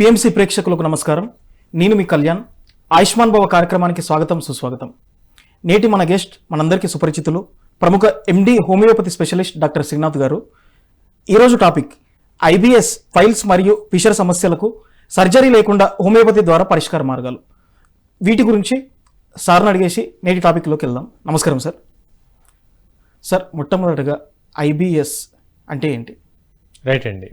PMC ప్రేక్షకులకు నమస్కారం. నేను మీ కళ్యాణ్. ఆయుష్మాన్ భవ కార్యక్రమానికి స్వాగతం సుస్వాగతం. నేటి మన గెస్ట్ మనందరికీ సుపరిచితులు ప్రముఖ MD homeopathy specialist doctor Srinath garu. ఈరోజు టాపిక్ ఐబిఎస్ ఫైల్స్ మరియు ఫిషర్ సమస్యలకు సర్జరీ లేకుండా హోమియోపతి ద్వారా పరిష్కార మార్గాలు. వీటి గురించి సార్ని అడిగేసి నేటి టాపిక్లోకి వెళ్దాం. నమస్కారం సార్. సార్ మొట్టమొదటిగా ఐబిఎస్ అంటే ఏంటి? రైట్ అండి.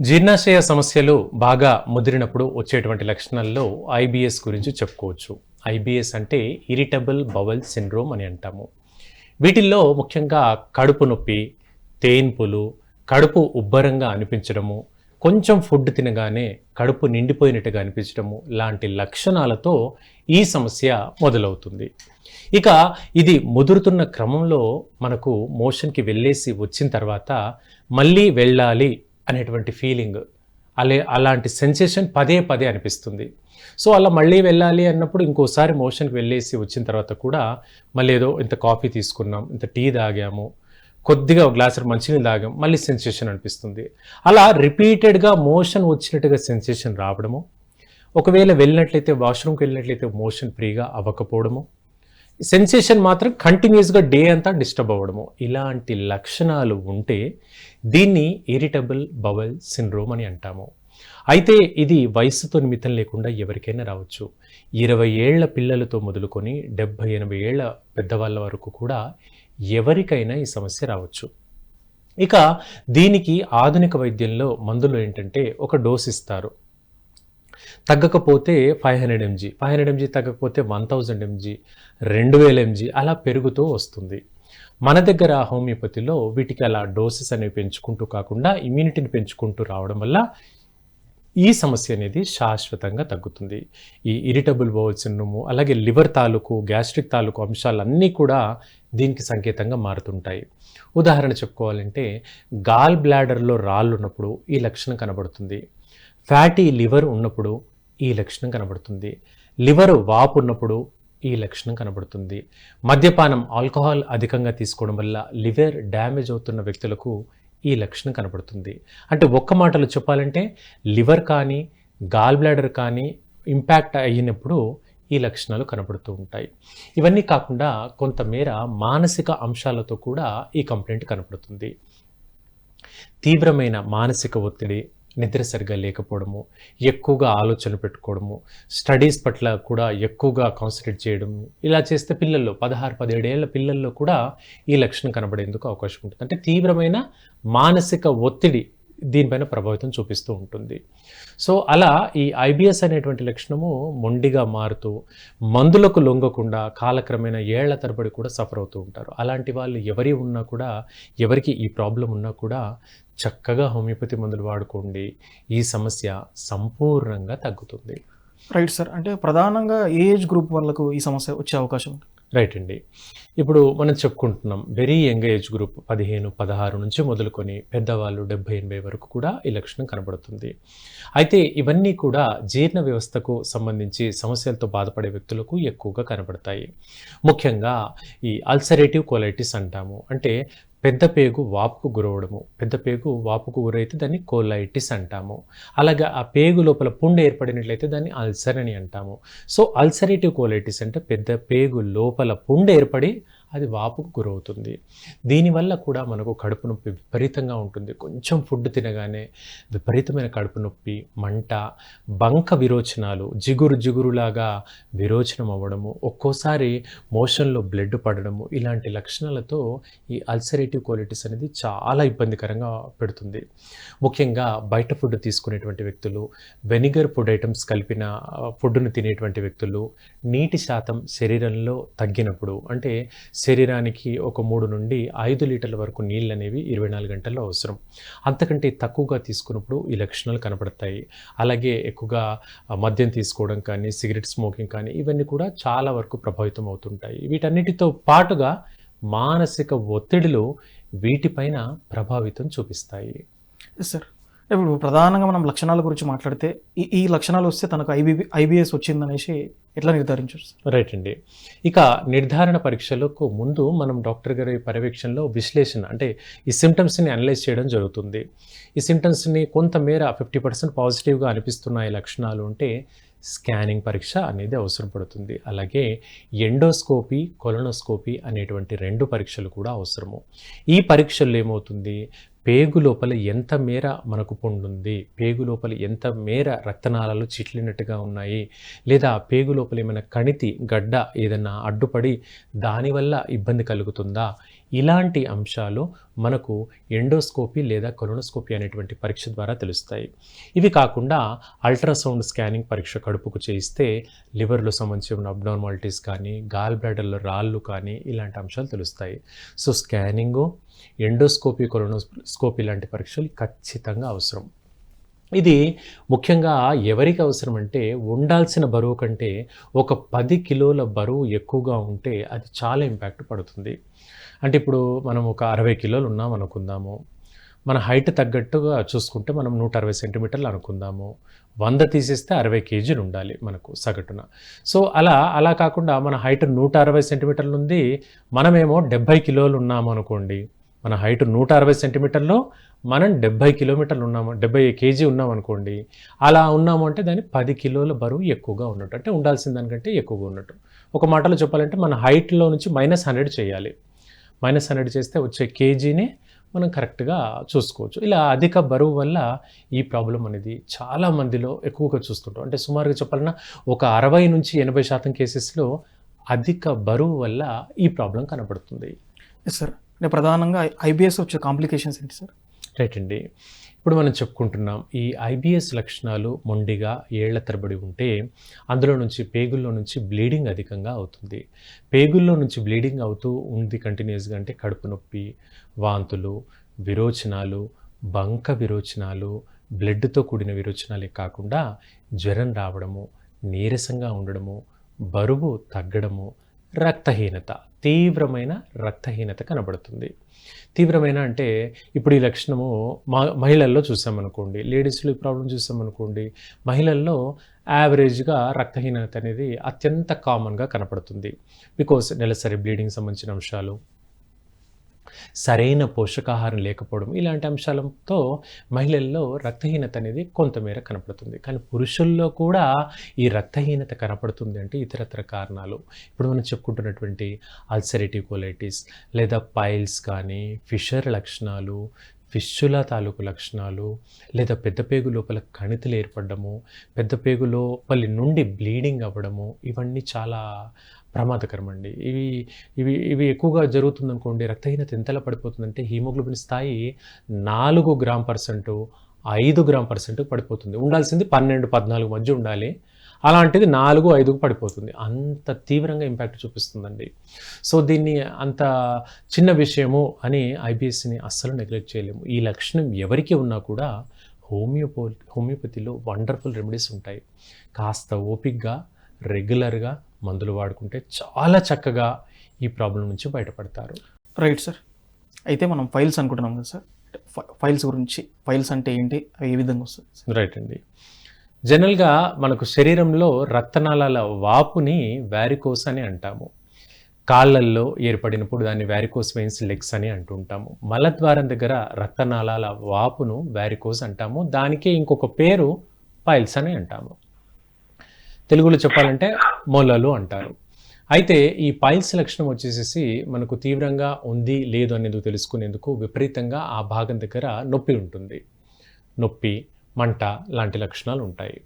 జీర్ణాశయ సమస్యలు బాగా ముదిరినప్పుడు వచ్చేటువంటి లక్షణాల్లో ఐబిఎస్ గురించి చెప్పుకోవచ్చు. ఐబిఎస్ అంటే ఇరిటబుల్ బవల్ సిండ్రోమ్ అని అంటాము. వీటిల్లో ముఖ్యంగా కడుపు నొప్పి తేన్పులు కడుపు ఉబ్బరంగా అనిపించడము కొంచెం ఫుడ్ తినగానే కడుపు నిండిపోయినట్టుగా అనిపించడము లాంటి లక్షణాలతో ఈ సమస్య మొదలవుతుంది. ఇక ఇది ముదురుతున్న క్రమంలో మనకు మోషన్కి వెళ్ళేసి వచ్చిన తర్వాత మళ్ళీ వెళ్ళాలి అనేటువంటి ఫీలింగ్ అలే అలాంటి సెన్సేషన్ పదే పదే అనిపిస్తుంది. సో అలా మళ్ళీ వెళ్ళాలి అన్నప్పుడు ఇంకోసారి మోషన్కి వెళ్ళేసి వచ్చిన తర్వాత కూడా మళ్ళీ ఏదో ఇంత కాఫీ తీసుకున్నాం ఇంత టీ తాగాము కొద్దిగా ఒక గ్లాసు మంచినీళ్ళు తాగాం మళ్ళీ సెన్సేషన్ అనిపిస్తుంది. అలా రిపీటెడ్గా మోషన్ వచ్చినట్టుగా సెన్సేషన్ రావడము ఒకవేళ వెళ్ళినట్లయితే వాష్రూమ్కి వెళ్ళినట్లయితే మోషన్ ఫ్రీగా అవ్వకపోవడము సెన్సేషన్ మాత్రం కంటిన్యూస్గా డే అంతా డిస్టర్బ్ అవ్వడము. ఇలాంటి లక్షణాలు ఉంటే దీన్ని ఇరిటబుల్ బవల్ సిండ్రోమ్ అని అంటాము. అయితే ఇది వయసుతో నిమిత్తం లేకుండా ఎవరికైనా రావచ్చు. ఇరవై ఏళ్ళ పిల్లలతో మొదలుకొని డెబ్భై ఎనభై ఏళ్ళ పెద్దవాళ్ళ వరకు కూడా ఎవరికైనా ఈ సమస్య రావచ్చు. ఇక దీనికి ఆధునిక వైద్యంలో మందులు ఏంటంటే ఒక డోస్ ఇస్తారు. తగ్గకపోతే five hundred MG five hundred MG తగ్గకపోతే వన్ థౌజండ్ ఎంజీ రెండు వేల ఎంజీ అలా పెరుగుతూ వస్తుంది. మన దగ్గర హోమియోపతిలో వీటికి అలా డోసెస్ అనేవి పెంచుకుంటూ కాకుండా ఇమ్యూనిటీని పెంచుకుంటూ రావడం వల్ల ఈ సమస్య అనేది శాశ్వతంగా తగ్గుతుంది. ఈ ఇరిటబుల్ బౌల్ సిండ్రోము అలాగే లివర్ తాలూకు గ్యాస్ట్రిక్ తాలూకు అంశాలన్నీ కూడా దీనికి సంకేతంగా మారుతుంటాయి. ఉదాహరణ చెప్పుకోవాలంటే గాల్ బ్లాడర్లో రాళ్ళు ఉన్నప్పుడు ఈ లక్షణం కనబడుతుంది. ఫ్యాటీ లివర్ ఉన్నప్పుడు ఈ లక్షణం కనబడుతుంది. లివర్ వాపు ఉన్నప్పుడు ఈ లక్షణం కనబడుతుంది. మద్యపానం ఆల్కహాల్ అధికంగా తీసుకోవడం వల్ల లివర్ డ్యామేజ్ అవుతున్న వ్యక్తులకు ఈ లక్షణం కనబడుతుంది. అంటే ఒక్క మాటలో చెప్పాలంటే లివర్ కానీ గాల్ బ్లాడర్ కానీ ఇంపాక్ట్ అయినప్పుడు ఈ లక్షణాలు కనబడుతూ ఉంటాయి. ఇవన్నీ కాకుండా కొంతమేర మానసిక అంశాలతో కూడా ఈ కంప్లైంట్ కనబడుతుంది. తీవ్రమైన మానసిక ఒత్తిడి నిద్ర సరిగా లేకపోవడము ఎక్కువగా ఆలోచన పెట్టుకోవడము స్టడీస్ పట్ల కూడా ఎక్కువగా కాన్సన్ట్రేట్ చేయడం ఇలా చేస్తే పిల్లల్లో పదహారు పదిహేడేళ్ళ పిల్లల్లో కూడా ఈ లక్షణం కనబడేందుకు అవకాశం ఉంటుంది. అంటే తీవ్రమైన మానసిక ఒత్తిడి దీనిపైన ప్రభావితం చూపిస్తూ ఉంటుంది. సో అలా ఈ ఐబిఎస్ అనేటువంటి లక్షణము మొండిగా మారుతూ మందులకు లొంగకుండా కాలక్రమేణా ఏళ్ళ తరబడి కూడా సఫర్ అవుతూ ఉంటారు. అలాంటి వాళ్ళు ఎవరి ఉన్నా కూడా ఎవరికి ఈ ప్రాబ్లం ఉన్నా కూడా చక్కగా హోమియోపతి మందులు వాడుకోండి. ఈ సమస్య సంపూర్ణంగా తగ్గుతుంది. Right sir. అంటే ప్రధానంగా ఏజ్ గ్రూప్ వాళ్ళకు ఈ సమస్య వచ్చే అవకాశం ఉంది? రైట్ అండి. ఇప్పుడు మనం చెప్పుకుంటున్నాం వెరీ యంగ్ ఏజ్ గ్రూప్ పదిహేను పదహారు నుంచి మొదలుకొని పెద్దవాళ్ళు డెబ్బై ఎనభై వరకు కూడా ఈ లక్షణం కనబడుతుంది. అయితే ఇవన్నీ కూడా జీర్ణ వ్యవస్థకు సంబంధించి సమస్యలతో బాధపడే వ్యక్తులకు ఎక్కువగా కనబడతాయి. ముఖ్యంగా ఈ అల్సరేటివ్ కోలైటిస్ అంటాము. అంటే పెద్ద పేగు వాపుకు గురవడము. పెద్ద పేగు వాపుకు గురైతే దాన్ని కోలైటిస్ అంటాము. అలాగే ఆ పేగు లోపల పుండు ఏర్పడినట్లయితే దాన్ని అల్సర్ అని అంటాము. సో అల్సరేటివ్ కోలైటిస్ అంటే పెద్ద పేగు లోపల పుండు ఏర్పడి అది వాపుకు గురవుతుంది. దీనివల్ల కూడా మనకు కడుపు నొప్పి విపరీతంగా ఉంటుంది. కొంచెం ఫుడ్ తినగానే విపరీతమైన కడుపు నొప్పి మంట బంక విరోచనాలు జిగురు జిగురులాగా విరోచనం అవ్వడము ఒక్కోసారి మోషన్లో బ్లడ్ పడడము ఇలాంటి లక్షణాలతో ఈ అల్సరేటివ్ క్వాలిటీస్ అనేది చాలా ఇబ్బందికరంగా పెడుతుంది. ముఖ్యంగా బయట ఫుడ్ తీసుకునేటువంటి వ్యక్తులు వెనిగర్ ఫుడ్ ఐటమ్స్ కలిపిన ఫుడ్ను తినేటువంటి వ్యక్తులు నీటి శాతం శరీరంలో తగ్గినప్పుడు అంటే శరీరానికి ఒక మూడు నుండి ఐదు లీటర్ల వరకు నీళ్ళు అనేవి ఇరవై నాలుగు గంటల్లో అవసరం. అంతకంటే తక్కువగా తీసుకున్నప్పుడు ఈ లక్షణాలు కనబడతాయి అలాగే ఎక్కువగా మద్యం తీసుకోవడం కానీ సిగరెట్ స్మోకింగ్ కానీ ఇవన్నీ కూడా చాలా వరకు ప్రభావితం అవుతుంటాయి. వీటన్నిటితో పాటుగా మానసిక ఒత్తిడిలు వీటిపైన ప్రభావితం చూపిస్తాయి. ఎస్ సార్ ఇప్పుడు ప్రధానంగా మనం లక్షణాల గురించి మాట్లాడితే ఈ ఈ లక్షణాలు వస్తే తనకు ఐబీబీ ఐబీఎస్ వచ్చిందనేసి ఎట్లా నిర్ధారించవచ్చు రైట్ అండి. ఇక నిర్ధారణ పరీక్షలకు ముందు మనం డాక్టర్ గారి పర్యవేక్షణలో విశ్లేషణ అంటే ఈ సిమ్టమ్స్ని అనలైజ్ చేయడం జరుగుతుంది. ఈ సిమ్టమ్స్ని కొంతమేర ఫిఫ్టీ పర్సెంట్ పాజిటివ్గా అనిపిస్తున్నాయి లక్షణాలు ఉంటే స్కానింగ్ పరీక్ష అనేది అవసరం పడుతుంది. అలాగే ఎండోస్కోపీ కొలనోస్కోపీ అనేటువంటి రెండు పరీక్షలు కూడా అవసరము. ఈ పరీక్షల్లో ఏమవుతుంది? పేగు లోపల ఎంత మేర మనకు పొండుంది పేగు లోపల ఎంత మేర రక్తనాళాలు చిట్లినట్టుగా ఉన్నాయి? లేదా పేగు లోపల ఏమైనా కణితి గడ్డ ఏదైనా అడ్డుపడి దానివల్ల ఇబ్బంది కలుగుతుందా? ఇలాంటి అంశాలు మనకు ఎండోస్కోపీ లేదా కొలోనోస్కోపీ అనేటువంటి పరీక్ష ద్వారా తెలుస్తాయి. ఇవి కాకుండా అల్ట్రాసౌండ్ స్కానింగ్ పరీక్ష కడుపుకు చేయిస్తే లివర్లో సంబంధించిన అబ్నార్మాలిటీస్ కానీ గాల్ బ్లాడర్లో రాళ్ళు కానీ ఇలాంటి అంశాలు తెలుస్తాయి. సో స్కానింగు ఎండోస్కోపీ కొలోనోస్కోపీ లాంటి పరీక్షలు ఖచ్చితంగా అవసరం. ఇది ముఖ్యంగా ఎవరికి అవసరం అంటే ఉండాల్సిన బరువు కంటే ఒక పది కిలోల బరువు ఎక్కువగా ఉంటే అది చాలా ఇంపాక్ట్ పడుతుంది. అంటే ఇప్పుడు మనం ఒక అరవై కిలోలు ఉన్నాం అనుకుందాము. మన హైట్ తగ్గట్టుగా చూసుకుంటే మనం నూట అరవై సెంటీమీటర్లు అనుకుందాము. వంద తీసేస్తే అరవై కేజీలు ఉండాలి మనకు సగటున. సో అలా అలా కాకుండా మన హైట్ నూట అరవై సెంటీమీటర్లు ఉంది మనమేమో డెబ్బై కిలోలు ఉన్నాము అనుకోండి మన హైట్ నూట అరవై సెంటీమీటర్లో మనం డెబ్బై కిలోమీటర్లు ఉన్నాము డెబ్బై కేజీ ఉన్నాం అనుకోండి. అలా ఉన్నాము అంటే దాని పది కిలోల బరువు ఎక్కువగా ఉన్నట్టు అంటే ఉండాల్సిన దానికంటే ఎక్కువగా ఉన్నట్టు. ఒక మాటలో చెప్పాలంటే మన హైట్లో నుంచి మైనస్ హండ్రెడ్ చేయాలి. మైనస్ హండ్రెడ్ చేస్తే వచ్చే కేజీనే మనం కరెక్ట్గా చూసుకోవచ్చు. ఇలా అధిక బరువు వల్ల ఈ ప్రాబ్లం అనేది చాలా మందిలో ఎక్కువగా చూస్తుంటాం. అంటే సుమారుగా చెప్పాలన్నా ఒక అరవై నుంచి ఎనభై శాతం కేసెస్లో అధిక బరువు వల్ల ఈ ప్రాబ్లం కనబడుతుంది ఎస్ సార్ అంటే ప్రధానంగా ఐబీఎస్ వచ్చే కాంప్లికేషన్స్ ఏంటి సార్? రైట్ అండి. ఇప్పుడు మనం చెప్పుకుంటున్నాం ఈ ఐబిఎస్ లక్షణాలు మొండిగా ఏళ్ళ తరబడి ఉంటే అందులో నుంచి పేగుల్లో నుంచి బ్లీడింగ్ అధికంగా అవుతుంది. పేగుల్లో నుంచి బ్లీడింగ్ అవుతూ ఉంది కంటిన్యూస్గా అంటే కడుపు నొప్పి వాంతులు విరోచనాలు బంక విరోచనాలు బ్లడ్తో కూడిన విరోచనాలే కాకుండా జ్వరం రావడము నీరసంగా ఉండడము బరువు తగ్గడము రక్తహీనత. తీవ్రమైన రక్తహీనత కనబడుతుంది. తీవ్రమైన అంటే ఇప్పుడు ఈ లక్షణము మా మహిళల్లో చూసామనుకోండి లేడీస్లో ఈ ప్రాబ్లం చూసామనుకోండి మహిళల్లో యావరేజ్గా రక్తహీనత అనేది అత్యంత కామన్గా కనపడుతుంది. బికాస్ నెలసరి బ్లీడింగ్ సంబంధించిన అంశాలు సరైన పోషకాహారం లేకపోవడం ఇలాంటి అంశాలతో మహిళల్లో రక్తహీనత అనేది కొంతమేర కనపడుతుంది. కానీ పురుషుల్లో కూడా ఈ రక్తహీనత కనపడుతుంది అంటే ఇతరత్ర కారణాలు. ఇప్పుడు మనం చెప్పుకుంటున్నటువంటి అల్సరేటివ్ కోలైటిస్ లేదా పైల్స్ కానీ ఫిషర్ లక్షణాలు ఫిష్యుల తాలూకు లక్షణాలు లేదా పెద్ద పేగు లోపల కణితులు ఏర్పడము పెద్ద పేగు లోపలి నుండి బ్లీడింగ్ అవ్వడము ఇవన్నీ చాలా ప్రమాదకరం అండి ఇవి ఇవి ఇవి ఎక్కువగా జరుగుతుంది అనుకోండి రక్తహీనత ఎంతలా పడిపోతుందంటే హీమోగ్లోబిన్ స్థాయి నాలుగు గ్రామ్ పర్సెంటు ఐదు గ్రామ్ పర్సెంట్ పడిపోతుంది. ఉండాల్సింది పన్నెండు పద్నాలుగు మధ్య ఉండాలి. అలాంటిది నాలుగు ఐదుకు పడిపోతుంది. అంత తీవ్రంగా ఇంపాక్ట్ చూపిస్తుందండి. సో దీన్ని అంత చిన్న విషయము అని ఐబిఎస్సిని అస్సలు నెగ్లెక్ట్ చేయలేము. ఈ లక్షణం ఎవరికి ఉన్నా కూడా హోమియోపో హోమియోపతిలో వండర్ఫుల్ రెమెడీస్ ఉంటాయి. కాస్త ఓపిక్గా రెగ్యులర్గా మందులు వాడుకుంటే చాలా చక్కగా ఈ ప్రాబ్లం నుంచి బయటపడతారు. Right sir. అయితే మనం ఫైల్స్ అనుకుంటున్నాం కదా సార్. ఫైల్స్ గురించి ఫైల్స్ అంటే ఏంటి? అవి ఏ విధంగా వస్తుంది రైట్ అండి. జనరల్గా మనకు శరీరంలో రక్తనాళాల వాపుని వ్యారికోస్ అని అంటాము. కాళ్ళల్లో ఏర్పడినప్పుడు దాన్ని వ్యారికోస్ వెయిన్స్ లెగ్స్ అని అంటుంటాము మలద్వారం దగ్గర రక్తనాళాల వాపును వ్యారికోస్ అంటాము. దానికే ఇంకొక పేరు పైల్స్ అని అంటాము. తెలుగులో చెప్పాలంటే మొలలు అంటారు. అయితే ఈ పైల్స్ లక్షణం వచ్చేసేసి మనకు తీవ్రంగా ఉంది లేదు అనేది తెలుసుకునేందుకు విపరీతంగా ఆ భాగం దగ్గర నొప్పి ఉంటుంది. నొప్పి మంట లాంటి లక్షణాలు ఉంటాయి.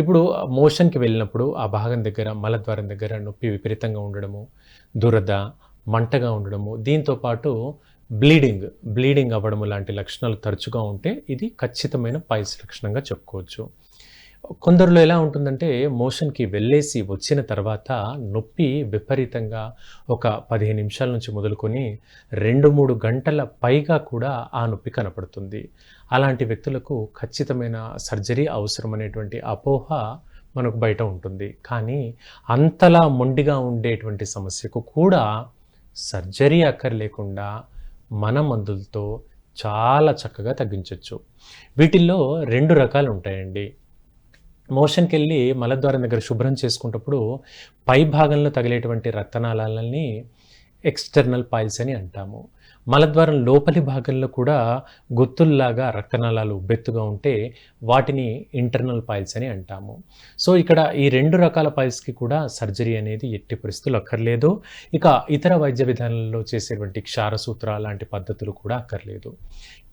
ఇప్పుడు మోషన్కి వెళ్ళినప్పుడు ఆ భాగం దగ్గర మలద్వారం దగ్గర నొప్పి విపరీతంగా ఉండడము దురద మంటగా ఉండడము దీంతో పాటు బ్లీడింగ్ బ్లీడింగ్ అవ్వడము లాంటి లక్షణాలు తరచుగా ఉంటే ఇది ఖచ్చితమైన పైల్స్ లక్షణంగా చెప్పుకోవచ్చు. కొందరిలో ఎలా ఉంటుందంటే మోషన్కి వెళ్ళేసి వచ్చిన తర్వాత నొప్పి విపరీతంగా ఒక పదిహేను నిమిషాల నుంచి మొదలుకొని రెండు మూడు గంటల పైగా కూడా ఆ నొప్పి కనపడుతుంది. అలాంటి వ్యక్తులకు ఖచ్చితమైన సర్జరీ అవసరం అనేటువంటి అపోహ మనకు బయట ఉంటుంది. కానీ అంతలా మొండిగా ఉండేటువంటి సమస్యకు కూడా సర్జరీ అక్కర్లేకుండా మన మందులతో చాలా చక్కగా తగ్గించవచ్చు వీటిల్లో రెండు రకాలు ఉంటాయండి. మోషన్కి వెళ్ళి మలద్వారం దగ్గర శుభ్రం చేసుకున్నప్పుడు పై భాగంలో తగిలేటువంటి రక్తనాళాలని ఎక్స్టర్నల్ పాయిల్స్ అని అంటాము. మలద్వారం లోపలి భాగంలో కూడా గుత్తుల్లాగా రక్తనాళాలు ఉబ్బెత్తుగా ఉంటే వాటిని ఇంటర్నల్ పాయిల్స్ అని అంటాము. సో ఇక్కడ ఈ రెండు రకాల పాయిల్స్కి కూడా సర్జరీ అనేది ఎట్టి పరిస్థితులు అక్కర్లేదు. ఇక ఇతర వైద్య విధానాల్లో చేసేటువంటి క్షారసూత్ర లాంటి పద్ధతులు కూడా అక్కర్లేదు.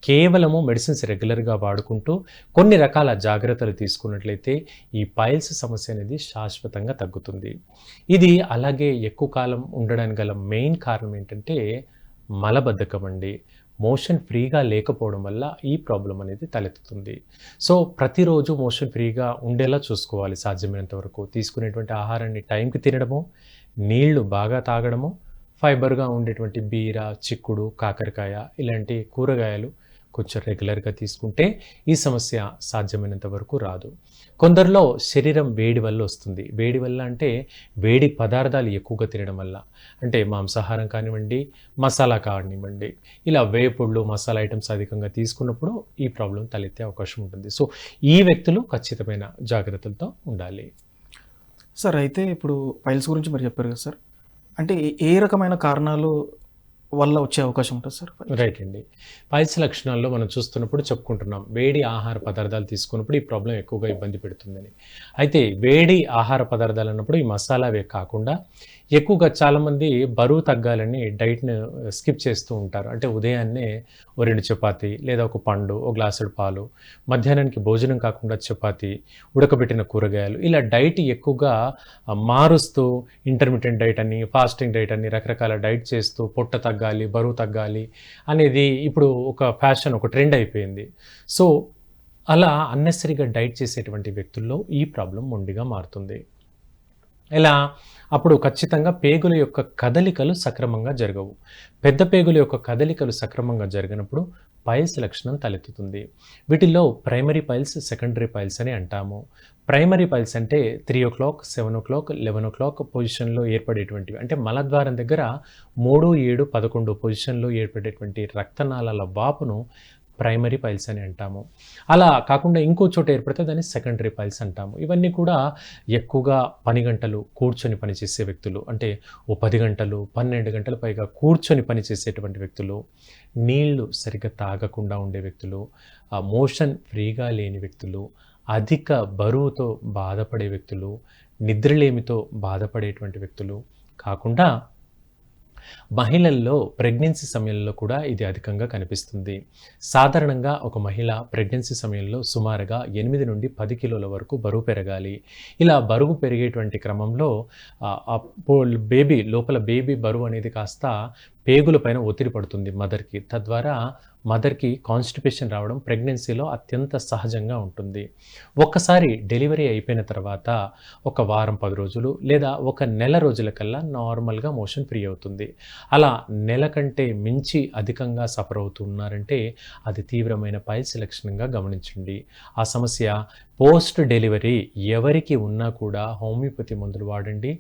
కేవలము మెడిసిన్స్ రెగ్యులర్గా వాడుకుంటూ కొన్ని రకాల జాగ్రత్తలు తీసుకున్నట్లయితే ఈ పైల్స్ సమస్య అనేది శాశ్వతంగా తగ్గుతుంది. ఇది అలాగే ఎక్కువ కాలం ఉండడానికి గల మెయిన్ కారణం ఏంటంటే మలబద్ధకం అండి. మోషన్ ఫ్రీగా లేకపోవడం వల్ల ఈ ప్రాబ్లం అనేది తలెత్తుతుంది. సో ప్రతిరోజు మోషన్ ఫ్రీగా ఉండేలా చూసుకోవాలి సాధ్యమైనంత వరకు. తీసుకునేటువంటి ఆహారాన్ని టైంకి తినడము నీళ్ళు బాగా తాగడము ఫైబర్గా ఉండేటువంటి బీర చిక్కుడు కాకరకాయ ఇలాంటి కూరగాయలు కొంచెం రెగ్యులర్గా తీసుకుంటే ఈ సమస్య సాధ్యమైనంత వరకు రాదు. కొందరిలో శరీరం వేడి వల్ల వస్తుంది. వేడి వల్ల అంటే వేడి పదార్థాలు ఎక్కువగా తినడం వల్ల. అంటే మాంసాహారం కానివ్వండి మసాలా కానివ్వండి ఇలా వేపుళ్ళు మసాలా ఐటమ్స్ అధికంగా తీసుకున్నప్పుడు ఈ ప్రాబ్లం తలెత్తే అవకాశం ఉంటుంది. సో ఈ వ్యక్తులు ఖచ్చితమైన జాగ్రత్తలతో ఉండాలి. సార్ అయితే ఇప్పుడు పైల్స్ గురించి మరి చెప్పారు కదా సార్. అంటే ఏ రకమైన కారణాలు వల్ల వచ్చే అవకాశం ఉంటుంది సార్. రైట్ అండి. పైల్స్ లక్షణాల్లో మనం చూస్తున్నప్పుడు చెప్పుకుంటున్నాం వేడి ఆహార పదార్థాలు తీసుకున్నప్పుడు ఈ ప్రాబ్లం ఎక్కువగా ఇబ్బంది పెడుతుందని. అయితే వేడి ఆహార పదార్థాలు అన్నప్పుడు ఈ మసాలావే కాకుండా ఎక్కువగా చాలామంది బరువు తగ్గాలని డైట్ను స్కిప్ చేస్తూ ఉంటారు. అంటే ఉదయాన్నే ఓ రెండు చపాతి లేదా ఒక పండు ఒక గ్లాసుడు పాలు మధ్యాహ్నానికి భోజనం కాకుండా చపాతి ఉడకబెట్టిన కూరగాయలు ఇలా డైట్ ఎక్కువగా మారుస్తూ ఇంటర్మీడియట్ డైట్ అని ఫాస్టింగ్ డైట్ అని రకరకాల డైట్ చేస్తూ పొట్ట తగ్గాలి బరువు తగ్గాలి అనేది ఇప్పుడు ఒక ఫ్యాషన్ ఒక ట్రెండ్ అయిపోయింది. సో అలా అన్నెసరిగా డైట్ చేసేటువంటి వ్యక్తుల్లో ఈ ప్రాబ్లం మొండిగా మారుతుంది. ఇలా అప్పుడు ఖచ్చితంగా పేగుల యొక్క కదలికలు సక్రమంగా జరగవు. పెద్ద పేగుల యొక్క కదలికలు సక్రమంగా జరిగినప్పుడు పైల్స్ లక్షణం తలెత్తుతుంది. వీటిల్లో ప్రైమరీ పైల్స్ సెకండరీ పైల్స్ అని అంటాము. ప్రైమరీ పైల్స్ అంటే three o'clock seven o'clock eleven o'clock పొజిషన్లో ఏర్పడేటువంటివి. అంటే మలద్వారం దగ్గర మూడు ఏడు పదకొండు పొజిషన్లో ఏర్పడేటువంటి రక్తనాళాల వాపును ప్రైమరీ పైల్స్ అని అంటాము. అలా కాకుండా ఇంకో చోట ఏర్పడితే దాన్ని సెకండరీ పైల్స్ అంటాము. ఇవన్నీ కూడా ఎక్కువగా పని గంటలు కూర్చొని పనిచేసే వ్యక్తులు అంటే ఓ పది గంటలు పన్నెండు గంటల పైగా కూర్చొని పనిచేసేటువంటి వ్యక్తులు నీళ్ళు సరిగ్గా తాగకుండా ఉండే వ్యక్తులు మోషన్ ఫ్రీగా లేని వ్యక్తులు అధిక బరువుతో బాధపడే వ్యక్తులు నిద్రలేమితో బాధపడేటువంటి వ్యక్తులు కాకుండా మహిళల్లో ప్రెగ్నెన్సీ సమయంలో కూడా ఇది అధికంగా కనిపిస్తుంది. సాధారణంగా ఒక మహిళ ప్రెగ్నెన్సీ సమయంలో సుమారుగా ఎనిమిది నుండి పది కిలోల వరకు బరువు పెరగాలి. ఇలా బరువు పెరిగేటువంటి క్రమంలో బేబీ లోపల బేబీ బరువు అనేది కాస్త పేగుల పైన ఒత్తిడి పడుతుంది మదర్కి. తద్వారా మదర్కి కాన్స్టిపేషన్ రావడం ప్రెగ్నెన్సీలో అత్యంత సహజంగా ఉంటుంది. ఒక్కసారి డెలివరీ అయిపోయిన తర్వాత ఒక వారం పది రోజులు లేదా ఒక నెల రోజుల కల్లా నార్మల్గా మోషన్ ఫ్రీ అవుతుంది. అలా నెల కంటే మించి అధికంగా సఫర్ అవుతున్నారంటే అది తీవ్రమైన పైల్స్ లక్షణంగా గమనించండి. ఆ సమస్య పోస్ట్ డెలివరీ ఎవరికి ఉన్నా కూడా హోమియోపతి మందులు వాడండి.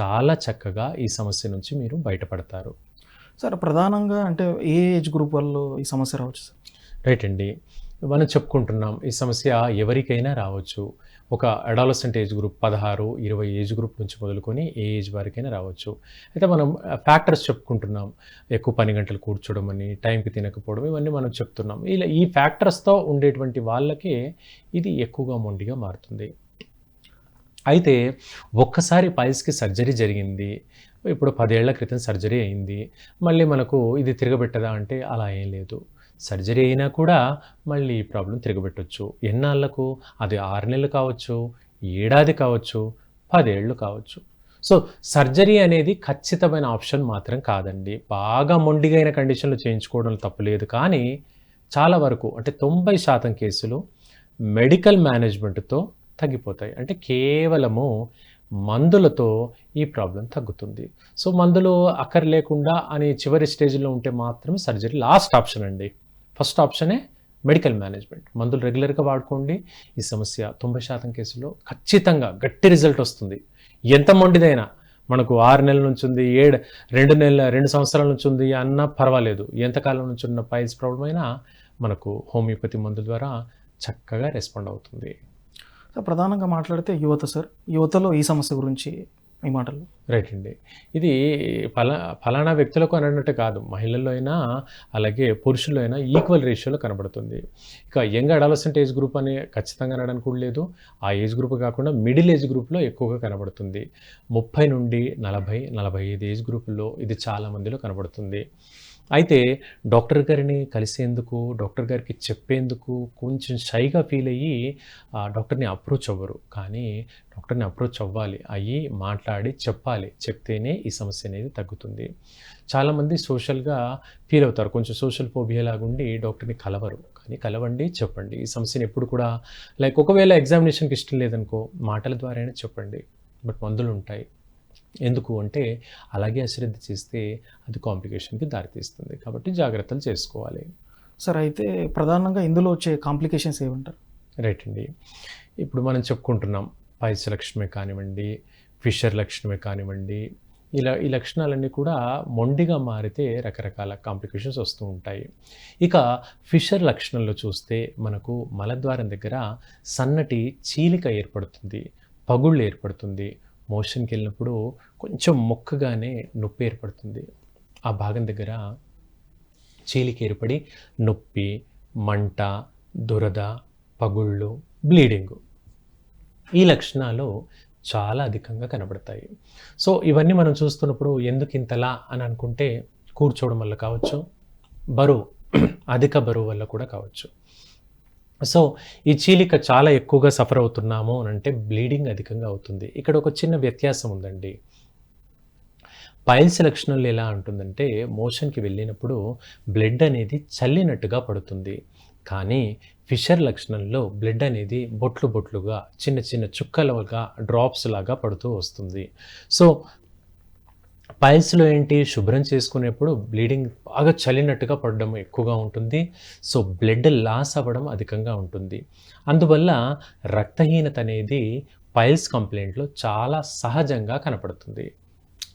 చాలా చక్కగా ఈ సమస్య నుంచి మీరు బయటపడతారు. సార్ ప్రధానంగా అంటే ఏ ఏజ్ గ్రూప్ వాళ్ళు ఈ సమస్య రావచ్చు సార్? రైట్ అండి. మనం చెప్పుకుంటున్నాం ఈ సమస్య ఎవరికైనా రావచ్చు. ఒక అడాలసెంట్ ఏజ్ గ్రూప్ పదహారు ఇరవై ఏజ్ గ్రూప్ నుంచి మొదలుకొని ఏ ఏజ్ వారికైనా రావచ్చు. అయితే మనం ఫ్యాక్టర్స్ చెప్పుకుంటున్నాం ఎక్కువ పని గంటలు కూర్చోవడం అని టైంకి తినకపోవడం ఇవన్నీ మనం చెప్తున్నాం. ఇలా ఈ ఫ్యాక్టర్స్తో ఉండేటువంటి వాళ్ళకే ఇది ఎక్కువగా మొండిగా మారుతుంది. అయితే ఒక్కసారి పైల్స్కి సర్జరీ జరిగింది ఇప్పుడు పదేళ్ళ క్రితం సర్జరీ అయింది. మళ్ళీ మనకు ఇది తిరగబెట్టదా అంటే అలా ఏం లేదు. సర్జరీ అయినా కూడా మళ్ళీ ఈ ప్రాబ్లం తిరగబెట్టవచ్చు ఎన్నాళ్ళకు అది ఆరు నెలలు కావచ్చు ఏడాది కావచ్చు పదేళ్ళు కావచ్చు. సో సర్జరీ అనేది ఖచ్చితమైన ఆప్షన్ మాత్రం కాదండి. బాగా మొండిగైన కండిషన్లు చేయించుకోవడం తప్పులేదు కానీ చాలా వరకు అంటే తొంభై శాతం కేసులు మెడికల్ మేనేజ్మెంట్తో తగ్గిపోతాయి. అంటే కేవలము మందులతో ఈ ప్రాబ్లం తగ్గుతుంది. సో మందులు అక్కర్ లేకుండా అని చివరి స్టేజ్లో ఉంటే మాత్రమే సర్జరీ లాస్ట్ ఆప్షన్ అండి. ఫస్ట్ ఆప్షనే మెడికల్ మేనేజ్మెంట్. మందులు రెగ్యులర్గా వాడుకోండి. ఈ సమస్య తొంభై శాతం కేసులో ఖచ్చితంగా గట్టి రిజల్ట్ వస్తుంది. ఎంత మొండిదైనా మనకు ఆరు నెలల నుంచి ఉంది ఏడు రెండు నెలల రెండు సంవత్సరాల నుంచి ఉంది అన్నా పర్వాలేదు. ఎంతకాలం నుంచి ఉన్న పైల్స్ ప్రాబ్లం అయినా మనకు హోమియోపతి మందుల ద్వారా చక్కగా రెస్పాండ్ అవుతుంది. సో ప్రధానంగా మాట్లాడితే యువత సార్. యువతలో ఈ సమస్య గురించి ఈ మాటలు. రైట్ అండి. ఇది ఫలా ఫలానా వ్యక్తులకు అని అన్నట్టు కాదు. మహిళల్లో అయినా అలాగే పురుషుల్లో అయినా ఈక్వల్ రేషియోలో కనబడుతుంది. ఇక యంగ్ అడాలసెంట్ ఏజ్ గ్రూప్ అని ఖచ్చితంగా అనడానికి కూడా లేదు. ఆ ఏజ్ గ్రూప్ కాకుండా మిడిల్ ఏజ్ గ్రూప్లో ఎక్కువగా కనబడుతుంది. ముప్పై నుండి నలభై నలభై ఐదు ఏజ్ గ్రూపుల్లో ఇది చాలా మందిలో కనబడుతుంది. అయితే డాక్టర్ గారిని కలిసేందుకు డాక్టర్ గారికి చెప్పేందుకు కొంచెం షైగా ఫీల్ అయ్యి డాక్టర్ని అప్రోచ్ అవ్వరు. కానీ డాక్టర్ని అప్రోచ్ అవ్వాలి. అయ్యి మాట్లాడి చెప్పాలి. చెప్తేనే ఈ సమస్య అనేది తగ్గుతుంది. చాలామంది సోషల్గా ఫీల్ అవుతారు. కొంచెం సోషల్ ఫోబియా డాక్టర్ని కలవరు. కానీ కలవండి చెప్పండి. ఈ సమస్యని ఎప్పుడు కూడా లైక్ ఒకవేళ ఎగ్జామినేషన్కి ఇష్టం లేదనుకో మాటల ద్వారానే చెప్పండి. బట్ మందులు ఉంటాయి ఎందుకు అంటే అలాగే అశ్రద్ధ చేస్తే అది కాంప్లికేషన్కి దారితీస్తుంది. కాబట్టి జాగ్రత్తలు చేసుకోవాలి. సార్ అయితే ప్రధానంగా ఇందులో వచ్చే కాంప్లికేషన్స్ ఏమంటారు రైట్ అండి. ఇప్పుడు మనం చెప్పుకుంటున్నాం పైస లక్షణమే కానివ్వండి ఫిషర్ లక్షణమే కానివ్వండి ఇలా ఈ లక్షణాలన్నీ కూడా మొండిగా మారితే రకరకాల కాంప్లికేషన్స్ వస్తూ ఉంటాయి. ఇక ఫిషర్ లక్షణంలో చూస్తే మనకు మలద్వారం దగ్గర సన్నటి చీలిక ఏర్పడుతుంది పగుళ్ళు ఏర్పడుతుంది మోషన్కి వెళ్ళినప్పుడు కొంచెం మొక్కగానే నొప్పి ఏర్పడుతుంది. ఆ భాగం దగ్గర చీలిక ఏర్పడి నొప్పి మంట దురద పగుళ్ళు బ్లీడింగు ఈ లక్షణాలు చాలా అధికంగా కనబడతాయి. సో ఇవన్నీ మనం చూస్తున్నప్పుడు ఎందుకు ఇంతలా అని అనుకుంటే కూర్చోవడం వల్ల కావచ్చు బరువు అధిక బరువు వల్ల కూడా కావచ్చు. సో ఈ చీలిక చాలా ఎక్కువగా సఫర్ అవుతున్నాము అని అంటే బ్లీడింగ్ అధికంగా అవుతుంది. ఇక్కడ ఒక చిన్న వ్యత్యాసం ఉందండి. పైల్స్ లక్షణంలో ఎలా ఉంటుందంటే మోషన్కి వెళ్ళినప్పుడు బ్లడ్ అనేది చల్లినట్టుగా పడుతుంది. కానీ ఫిషర్ లక్షణంలో బ్లడ్ అనేది బొట్లు బొట్లుగా చిన్న చిన్న చుక్కలుగా డ్రాప్స్ లాగా పడుతూ వస్తుంది. సో పైల్స్లో ఏంటి? శుభ్రం చేసుకునేప్పుడు బ్లీడింగ్ బాగా చలినట్టుగా పడడం ఎక్కువగా ఉంటుంది. సో బ్లడ్ లాస్ అవ్వడం అధికంగా ఉంటుంది. అందువల్ల రక్తహీనత అనేది పైల్స్ కంప్లైంట్లో చాలా సహజంగా కనపడుతుంది.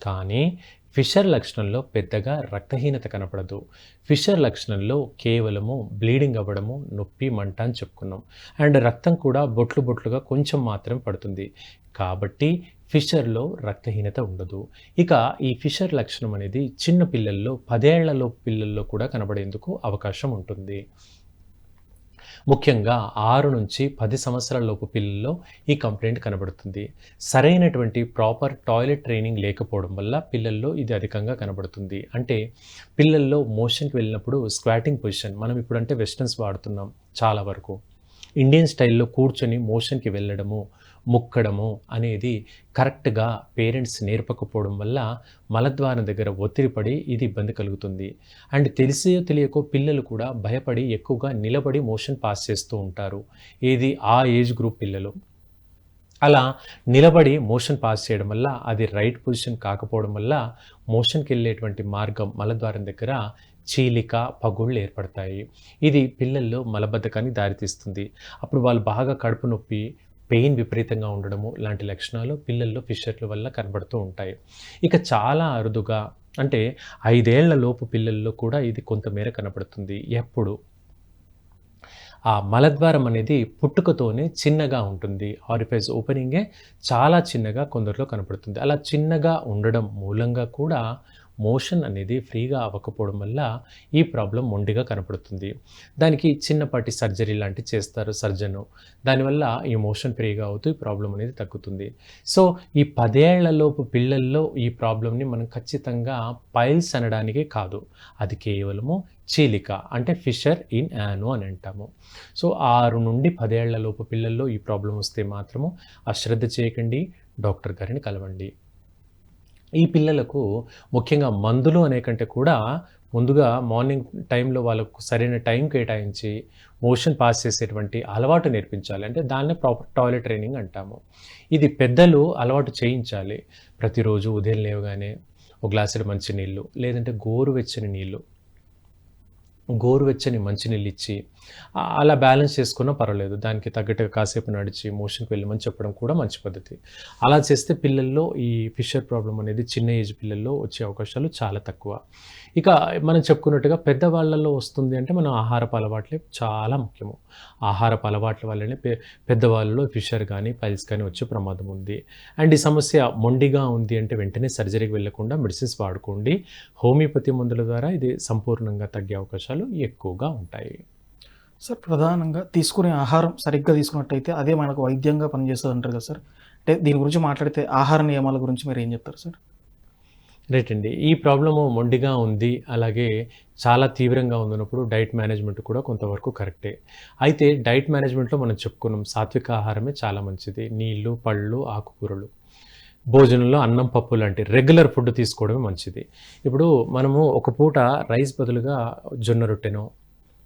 కానీ ఫిషర్ లక్షణంలో పెద్దగా రక్తహీనత కనపడదు. ఫిషర్ లక్షణంలో కేవలము బ్లీడింగ్ అవ్వడము నొప్పి మంట అని చెప్పుకున్నాం. అండ్ రక్తం కూడా బొట్లు బొట్లుగా కొంచెం మాత్రమే పడుతుంది. కాబట్టి ఫిషర్లో రక్తహీనత ఉండదు. ఇక ఈ ఫిషర్ లక్షణం అనేది చిన్న పిల్లల్లో పదేళ్ళలో పిల్లల్లో కూడా కనబడేందుకు అవకాశం ఉంటుంది. ముఖ్యంగా ఆరు నుంచి పది సంవత్సరాలలోపు పిల్లల్లో ఈ కంప్లైంట్ కనబడుతుంది. సరైనటువంటి ప్రాపర్ టాయిలెట్ ట్రైనింగ్ లేకపోవడం వల్ల పిల్లల్లో ఇది అధికంగా కనబడుతుంది. అంటే పిల్లల్లో మోషన్కి వెళ్ళినప్పుడు స్క్వాటింగ్ పొజిషన్ మనం ఇప్పుడంటే వెస్టర్న్స్ వాడుతున్నాం చాలా వరకు. ఇండియన్ స్టైల్లో కూర్చొని మోషన్కి వెళ్ళడము ముక్కడము అనేది కరెక్ట్గా పేరెంట్స్ నేర్పకపోవడం వల్ల మలద్వారం దగ్గర ఒత్తిడి పడి ఇది ఇబ్బంది కలుగుతుంది. అండ్ తెలిసేయో తెలియకో పిల్లలు కూడా భయపడి ఎక్కువగా నిలబడి మోషన్ పాస్ చేస్తూ ఉంటారు. ఏది ఆ ఏజ్ గ్రూప్ పిల్లలు? అలా నిలబడి మోషన్ పాస్ చేయడం వల్ల అది రైట్ పొజిషన్ కాకపోవడం వల్ల మోషన్కి వెళ్ళేటువంటి మార్గం మలద్వారం దగ్గర చీలిక పగుళ్ళు ఏర్పడతాయి. ఇది పిల్లల్లో మలబద్ధకానికి దారితీస్తుంది. అప్పుడు వాళ్ళు బాగా కడుపు నొప్పి పెయిన్ విపరీతంగా ఉండడము లాంటి లక్షణాలు పిల్లల్లో ఫిషర్ల వల్ల కనబడుతూ ఉంటాయి. ఇక చాలా అరుదుగా అంటే ఐదేళ్ళ లోపు పిల్లల్లో కూడా ఇది కొంతమేర కనబడుతుంది. ఎప్పుడు? ఆ మలద్వారం అనేది పుట్టుకతోనే చిన్నగా ఉంటుంది. ఆరిఫైజ్ ఓపెనింగే చాలా చిన్నగా కొందరిలో కనపడుతుంది. అలా చిన్నగా ఉండడం మూలంగా కూడా మోషన్ అనేది ఫ్రీగా అవ్వకపోవడం వల్ల ఈ ప్రాబ్లం మొండిగా కనపడుతుంది. దానికి చిన్నపాటి సర్జరీ లాంటివి చేస్తారు సర్జను. దానివల్ల ఈ మోషన్ ఫ్రీగా అవుతూ ఈ ప్రాబ్లం అనేది తగ్గుతుంది. సో ఈ పదేళ్ళలోపు పిల్లల్లో ఈ ప్రాబ్లంని మనం ఖచ్చితంగా పైల్స్ అనడానికి కాదు. అది కేవలము చీలిక అంటే ఫిషర్ ఇన్ యానో అని అంటాము. సో ఆరు నుండి పదేళ్ళలోపు పిల్లల్లో ఈ ప్రాబ్లం వస్తే మాత్రము అశ్రద్ధ చేయకండి డాక్టర్ గారిని కలవండి. ఈ పిల్లలకు ముఖ్యంగా మందులు అనే కంటే కూడా ముందుగా మార్నింగ్ టైంలో వాళ్ళకు సరైన టైం కేటాయించి మోషన్ పాస్ చేసేటువంటి అలవాటు నేర్పించాలి. అంటే దాన్నే ప్రాపర్ టాయిలెట్ ట్రైనింగ్ అంటాము. ఇది పెద్దలు అలవాటు చేయించాలి. ప్రతిరోజు ఉదయం లేవగానే ఒక గ్లాసుడు మంచినీళ్ళు లేదంటే గోరువెచ్చని నీళ్ళు గోరువెచ్చని మంచినీళ్ళు ఇచ్చి అలా బ్యాలెన్స్ చేసుకున్నా పర్వాలేదు. దానికి తగ్గట్టుగా కాసేపు నడిచి మోషన్కి వెళ్ళమని చెప్పడం కూడా మంచి పద్ధతి. అలా చేస్తే పిల్లల్లో ఈ ఫిషర్ ప్రాబ్లం అనేది చిన్న ఏజ్ పిల్లల్లో వచ్చే అవకాశాలు చాలా తక్కువ. ఇక మనం చెప్పుకున్నట్టుగా పెద్దవాళ్ళలో వస్తుంది అంటే మనం ఆహారపు అలవాట్లే చాలా ముఖ్యము. ఆహారపు అలవాట్ల వల్లనే పె పెద్దవాళ్ళలో ఫిషర్ కానీ పైల్స్ కానీ వచ్చే ప్రమాదం ఉంది. అండ్ ఈ సమస్య మొండిగా ఉంది అంటే వెంటనే సర్జరీకి వెళ్ళకుండా మెడిసిన్స్ వాడుకోండి. హోమియోపతి మందుల ద్వారా ఇది సంపూర్ణంగా తగ్గే అవకాశాలు ఎక్కువగా ఉంటాయి. సార్ ప్రధానంగా తీసుకునే ఆహారం సరిగ్గా తీసుకున్నట్టయితే అదే మనకు వైద్యంగా పనిచేస్తుంది అంటారు కదా సార్. అంటే దీని గురించి మాట్లాడితే ఆహార నియమాల గురించి మీరు ఏం చెప్తారు సార్? రైట్ అండి. ఈ ప్రాబ్లము మొండిగా ఉంది అలాగే చాలా తీవ్రంగా ఉందన్నప్పుడు డైట్ మేనేజ్మెంట్ కూడా కొంతవరకు కరెక్టే. అయితే డైట్ మేనేజ్మెంట్లో మనం చెప్పుకున్నాం సాత్విక ఆహారమే చాలా మంచిది. నీళ్ళు పళ్ళు ఆకుకూరలు. భోజనంలో అన్నం పప్పు లాంటి రెగ్యులర్ ఫుడ్ తీసుకోవడమే మంచిది. ఇప్పుడు మనము ఒక పూట రైస్ బదులుగా జొన్న రొట్టెనో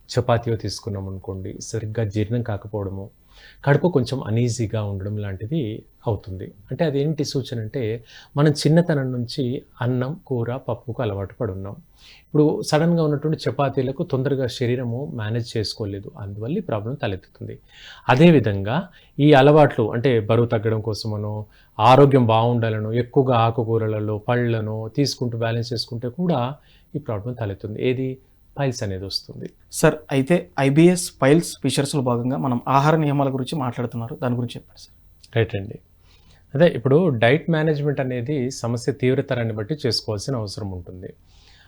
చపాతీయో తీసుకున్నాం అనుకోండి సరిగ్గా జీర్ణం కాకపోవడము కడుపు కొంచెం అనీజీగా ఉండడం లాంటిది అవుతుంది. అంటే అదేంటి సూచన అంటే మనం చిన్నతనం నుంచి అన్నం కూర పప్పుకు అలవాటు పడి ఉన్నాం ఇప్పుడు సడన్గా ఉన్నటువంటి చపాతీలకు తొందరగా శరీరము మేనేజ్ చేసుకోలేదు అందువల్ల ఈ ప్రాబ్లం తలెత్తుతుంది. అదేవిధంగా ఈ అలవాట్లు అంటే బరువు తగ్గడం కోసమనో ఆరోగ్యం బాగుండాలనో ఎక్కువగా ఆకుకూరలలో పళ్ళను తీసుకుంటూ బ్యాలెన్స్ చేసుకుంటే కూడా ఈ ప్రాబ్లం తలెత్తుంది. ఏది? పైల్స్ అనేది వస్తుంది. సార్ అయితే ఐబిఎస్ పైల్స్ ఫిషర్స్లో భాగంగా మనం ఆహార నియమాల గురించి మాట్లాడుతున్నారు. దాని గురించి చెప్పండి సార్. రైట్ అండి. అదే ఇప్పుడు డైట్ మేనేజ్మెంట్ అనేది సమస్య తీవ్రతరాన్ని బట్టి చేసుకోవాల్సిన అవసరం ఉంటుంది.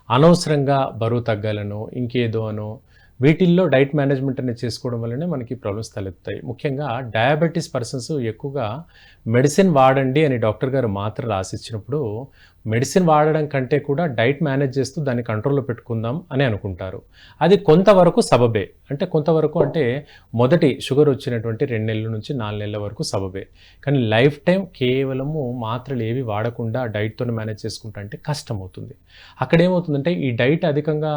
అనవసరంగా బరువు తగ్గాలనో ఇంకేదో అనో వీటిల్లో డైట్ మేనేజ్మెంట్ అనేది చేసుకోవడం వల్లనే మనకి ప్రాబ్లమ్స్ తలెత్తాయి. ముఖ్యంగా డయాబెటీస్ పర్సన్స్ ఎక్కువగా మెడిసిన్ వాడండి అని డాక్టర్ గారు మాత్రలు రాసిచ్చినప్పుడు మెడిసిన్ వాడడం కంటే కూడా డైట్ మేనేజ్ చేస్తూ దాన్ని కంట్రోల్లో పెట్టుకుందాం అని అనుకుంటారు. అది కొంతవరకు సబబే. అంటే కొంతవరకు అంటే మొదటి షుగర్ వచ్చినటువంటి రెండు నెలల నుంచి నాలుగు నెలల వరకు సబబే. కానీ లైఫ్ టైం కేవలము మాత్రలు ఏవి వాడకుండా డైట్తో మేనేజ్ చేసుకుంటా అంటే కష్టం అవుతుంది అక్కడ ఏమవుతుందంటే ఈ డైట్ అధికంగా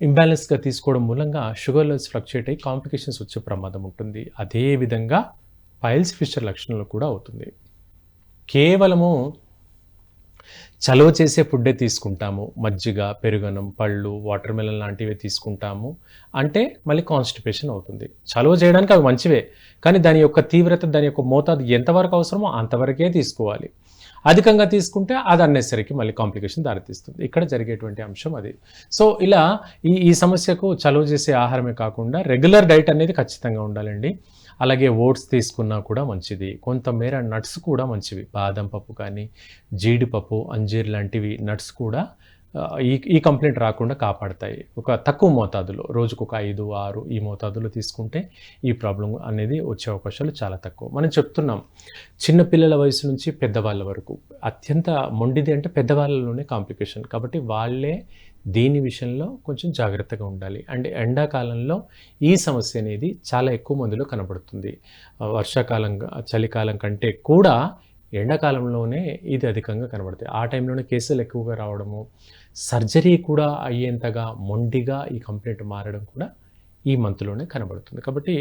ఇంబ్యాలెన్స్గా తీసుకోవడం మూలంగా షుగర్ లెవెల్స్ ఫ్లక్చుయేట్ అయ్యి కాంప్లికేషన్స్ వచ్చే ప్రమాదం ఉంటుంది. అదేవిధంగా పైల్స్ ఫిషర్ లక్షణాలు కూడా అవుతుంది. కేవలము చలవ చేసే ఫుడ్డే తీసుకుంటాము. మజ్జిగ పెరుగనం పళ్ళు వాటర్ మెలన్ లాంటివి తీసుకుంటాము. అంటే మళ్ళీ కాన్స్టిపేషన్ అవుతుంది. చలవ చేయడానికి అవి మంచివే కానీ దాని యొక్క తీవ్రత దాని యొక్క మోతాదు ఎంతవరకు అవసరమో అంతవరకే తీసుకోవాలి. అధికంగా తీసుకుంటే అది అన్నెసరికి మళ్ళీ కాంప్లికేషన్ దారితీస్తుంది. ఇక్కడ జరిగేటువంటి అంశం అది. సో ఇలా ఈ ఈ సమస్యకు చలువ చేసే ఆహారమే కాకుండా రెగ్యులర్ డైట్ అనేది ఖచ్చితంగా ఉండాలండి. అలాగే ఓట్స్ తీసుకున్నా కూడా మంచిది. కొంతమేర నట్స్ కూడా మంచివి. బాదం పప్పు కానీ జీడిపప్పు అంజీర్ లాంటివి నట్స్ కూడా ఈ ఈ కంప్లైంట్ రాకుండా కాపాడతాయి. ఒక తక్కువ మోతాదులో రోజుకు ఒక ఐదు ఆరు ఈ మోతాదులో తీసుకుంటే ఈ ప్రాబ్లం అనేది వచ్చే అవకాశాలు చాలా తక్కువ. మనం చెప్తున్నాం చిన్నపిల్లల వయసు నుంచి పెద్దవాళ్ళ వరకు. అత్యంత మొండిది అంటే పెద్దవాళ్ళలోనే కాంప్లికేషన్. కాబట్టి వాళ్ళే దీని విషయంలో కొంచెం జాగ్రత్తగా ఉండాలి. అండ్ ఎండాకాలంలో ఈ సమస్య అనేది చాలా ఎక్కువ మందిలో కనబడుతుంది. వర్షాకాలం చలికాలం కంటే కూడా ఎండాకాలంలోనే ఇది అధికంగా కనబడుతుంది. ఆ టైంలోనే కేసులు ఎక్కువగా రావడము సర్జరీ కూడా అయ్యేంతగా మొండిగా ఈ కంప్లైంట్ మారడం కూడా ఈ మంత్లోనే కనబడుతుంది. కాబట్టి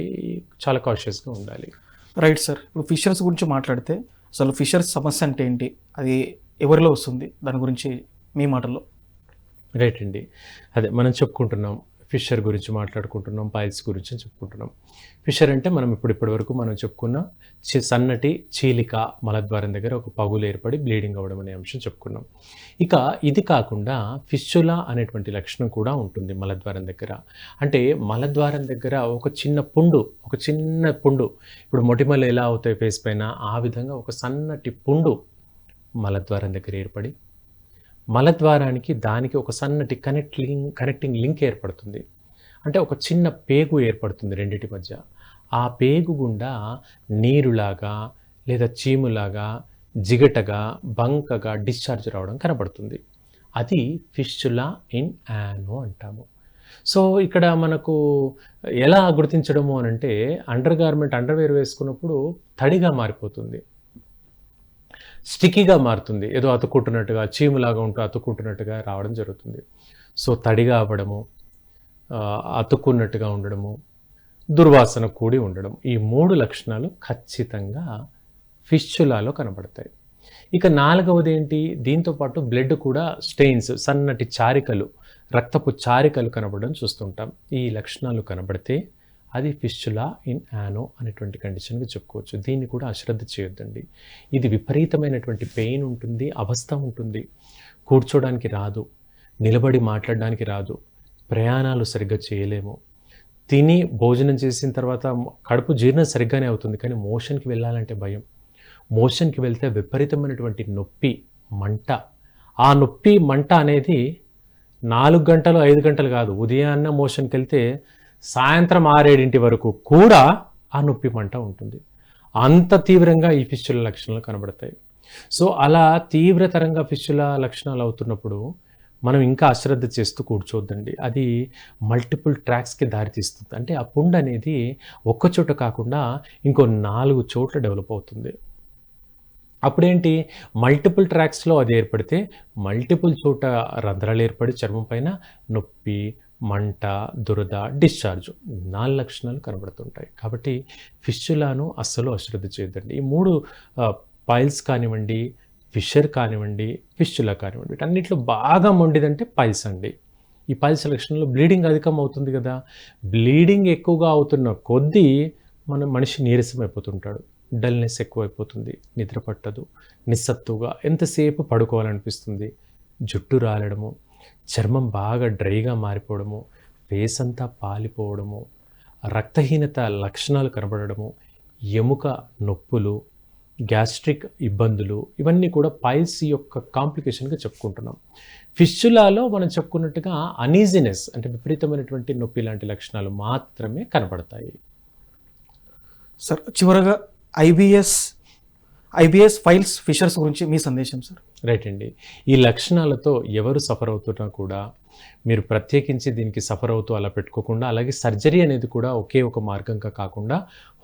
చాలా కాషియస్గా ఉండాలి. Right sir. ఇప్పుడు ఫిషర్స్ గురించి మాట్లాడితే అసలు ఫిషర్స్ సమస్య అంటే ఏంటి? అది ఎవరిలో వస్తుంది? దాని గురించి మీ మాటల్లో. రైట్ అండి. అదే మనం చెప్పుకుంటున్నాం ఫిషర్ గురించి మాట్లాడుకుంటున్నాం పైల్స్ గురించి చెప్పుకుంటున్నాం. ఫిషర్ అంటే మనం ఇప్పుడు ఇప్పటి వరకు మనం చెప్పుకున్న చి- సన్నటి చీలిక మలద్వారం దగ్గర ఒక పగులు ఏర్పడి బ్లీడింగ్ అవ్వడం అనే అంశం చెప్పుకున్నాం. ఇక ఇది కాకుండా ఫిస్చులా అనేటువంటి లక్షణం కూడా ఉంటుంది మలద్వారం దగ్గర. అంటే మలద్వారం దగ్గర ఒక చిన్న పుండు ఒక చిన్న పుండు ఇప్పుడు మొటిమలు ఎలా అవుతాయి ఫేస్ పైన? ఆ విధంగా ఒక సన్నటి పుండు మలద్వారం దగ్గర ఏర్పడి మలద్వారానికి దానికి ఒక సన్నటి కనెక్ట్ లింక్ కనెక్టింగ్ లింక్ ఏర్పడుతుంది. అంటే ఒక చిన్న పేగు ఏర్పడుతుంది రెండింటి మధ్య. ఆ పేగు గుండా నీరులాగా లేదా చీములాగా జిగటగా బంకగా డిశ్చార్జ్ రావడం కనబడుతుంది. అది ఫిష్లా ఇన్ యానో అంటాము. సో ఇక్కడ మనకు ఎలా గుర్తించడము అని అంటే అండర్ గార్మెంట్ అండర్వేర్ వేసుకున్నప్పుడు తడిగా మారిపోతుంది. స్టిక్కీగా మారుతుంది. ఏదో అతుక్కుంటున్నట్టుగా చీములాగా ఉంటూ అతుక్కుంటున్నట్టుగా రావడం జరుగుతుంది. సో తడిగా అవ్వడము అతుక్కున్నట్టుగా ఉండడము దుర్వాసన కూడి ఉండడం ఈ మూడు లక్షణాలు ఖచ్చితంగా ఫిష్చులాలో కనబడతాయి. ఇక నాలుగవది ఏంటి దీంతో పాటు బ్లడ్ కూడా స్టెయిన్స్ సన్నటి చారికలు రక్తపు చారికలు కనబడడం చూస్తుంటాం. ఈ లక్షణాలు కనబడితే అది ఫిస్చులా ఇన్ యానో అనేటువంటి కండిషన్కి చెప్పుకోవచ్చు. దీన్ని కూడా అశ్రద్ధ చేయొద్దండి. ఇది విపరీతమైనటువంటి పెయిన్ ఉంటుంది అవస్థ ఉంటుంది. కూర్చోడానికి రాదు నిలబడి మాట్లాడడానికి రాదు ప్రయాణాలు సరిగ్గా చేయలేము. తిని భోజనం చేసిన తర్వాత కడుపు జీర్ణం సరిగ్గానే అవుతుంది కానీ మోషన్కి వెళ్ళాలంటే భయం. మోషన్కి వెళ్తే విపరీతమైనటువంటి నొప్పి మంట. ఆ నొప్పి మంట అనేది నాలుగు గంటలు ఐదు గంటలు కాదు. ఉదయాన్న మోషన్కి వెళ్తే సాయంత్రం ఆరేడింటి వరకు కూడా ఆ నొప్పి మంట ఉంటుంది. అంత తీవ్రంగా ఈ ఫిస్చుల లక్షణాలు కనబడతాయి. సో అలా తీవ్రతరంగా ఫిస్చుల లక్షణాలు అవుతున్నప్పుడు మనం ఇంకా అశ్రద్ధ చేస్తూ కూర్చోవద్దండి. అది మల్టిపుల్ ట్రాక్స్కి దారితీస్తుంది అంటే ఆ పుండ్ అనేది ఒక్క చోట కాకుండా ఇంకో నాలుగు చోట్ల డెవలప్ అవుతుంది. అప్పుడేంటి? మల్టిపుల్ ట్రాక్స్లో అది ఏర్పడితే మల్టిపుల్ చోట రంధ్రాలు ఏర్పడి చర్మం పైన నొప్పి మంట దురద డిశ్చార్జ్ నాలుగు లక్షణాలు కనబడుతుంటాయి. కాబట్టి ఫిష్చులాను అస్సలు అశ్రద్ధ చేయొద్దండి. ఈ మూడు పైల్స్ కానివ్వండి ఫిషర్ కానివ్వండి ఫిష్చులా కానివ్వండి వీటన్నిటిలో బాగా మొండిదంటే పైల్స్ అండి. ఈ పైల్స్ లక్షణంలో బ్లీడింగ్ అధికం అవుతుంది కదా. బ్లీడింగ్ ఎక్కువగా అవుతున్న కొద్దీ మన మనిషి నీరసం అయిపోతుంటాడు డల్నెస్ ఎక్కువైపోతుంది నిద్ర పట్టదు నిస్సత్తుగా ఎంతసేపు పడుకోవాలనిపిస్తుంది జుట్టు రాలడము చర్మం బాగా డ్రైగా మారిపోవడము ఫేస్ అంతా పాలిపోవడము రక్తహీనత లక్షణాలు కనబడడము ఎముక నొప్పులు గ్యాస్ట్రిక్ ఇబ్బందులు ఇవన్నీ కూడా పైల్స్ యొక్క కాంప్లికేషన్గా చెప్పుకుంటున్నాం. ఫిస్చులాలో మనం చెప్పుకున్నట్టుగా అనీజినెస్ అంటే విపరీతమైనటువంటి నొప్పి లాంటి లక్షణాలు మాత్రమే కనబడతాయి. సార్ చివరగా ఐబిఎస్ ఐబిఎస్ ఫైల్స్ ఫిషర్స్ గురించి మీ సందేశం సార్. రైట్ అండి. ఈ లక్షణాలతో ఎవరు సఫర్ అవుతున్నా కూడా మీరు ప్రత్యేకించి దీనికి సఫర్ అవుతూ అలా పెట్టుకోకుండా అలాగే సర్జరీ అనేది కూడా ఒకే ఒక మార్గంగా కాకుండా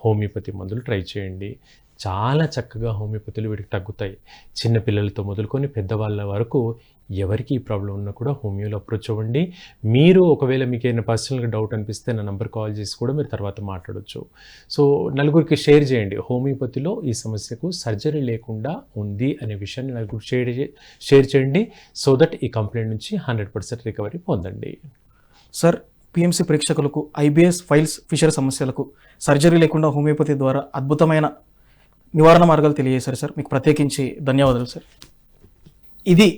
హోమియోపతి మందులు ట్రై చేయండి. చాలా చక్కగా హోమియోపతిలు వీటికి తగ్గుతాయి. చిన్న పిల్లలతో మొదలుకొని పెద్దవాళ్ళ వరకు ఎవరికి ఈ ప్రాబ్లం ఉన్నా కూడా హోమియోలో అప్రోచ్ అవ్వండి. మీరు ఒకవేళ మీకు ఏమైనా పర్సనల్గా డౌట్ అనిపిస్తే నా నంబర్ కాల్ చేసి కూడా మీరు తర్వాత మాట్లాడవచ్చు సో నలుగురికి షేర్ చేయండి. హోమియోపతిలో ఈ సమస్యకు సర్జరీ లేకుండా ఉంది అనే విషయాన్ని నలుగురికి షేర్ షేర్ చేయండి. సో దట్ ఈ కంప్లైంట్ నుంచి హండ్రెడ్ పర్సెంట్ రికవరీ పొందండి. సార్ పిఎంసీ ప్రేక్షకులకు ఐబిఎస్ ఫైల్స్ ఫిషర్ సమస్యలకు సర్జరీ లేకుండా హోమియోపతి ద్వారా అద్భుతమైన నివారణ మార్గాలు తెలియజేశారు సార్ మీకు ప్రత్యేకించి ధన్యవాదాలు సార్ ఇది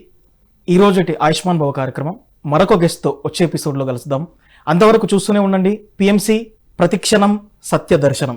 ఈరోజుటి ఆయుష్మాన్ భవ కార్యక్రమం మరొక గెస్ట్తో వచ్చే ఎపిసోడ్లో కలుద్దాం అంతవరకు చూస్తూనే ఉండండి. పిఎంసి ప్రతిక్షణం సత్య దర్శనం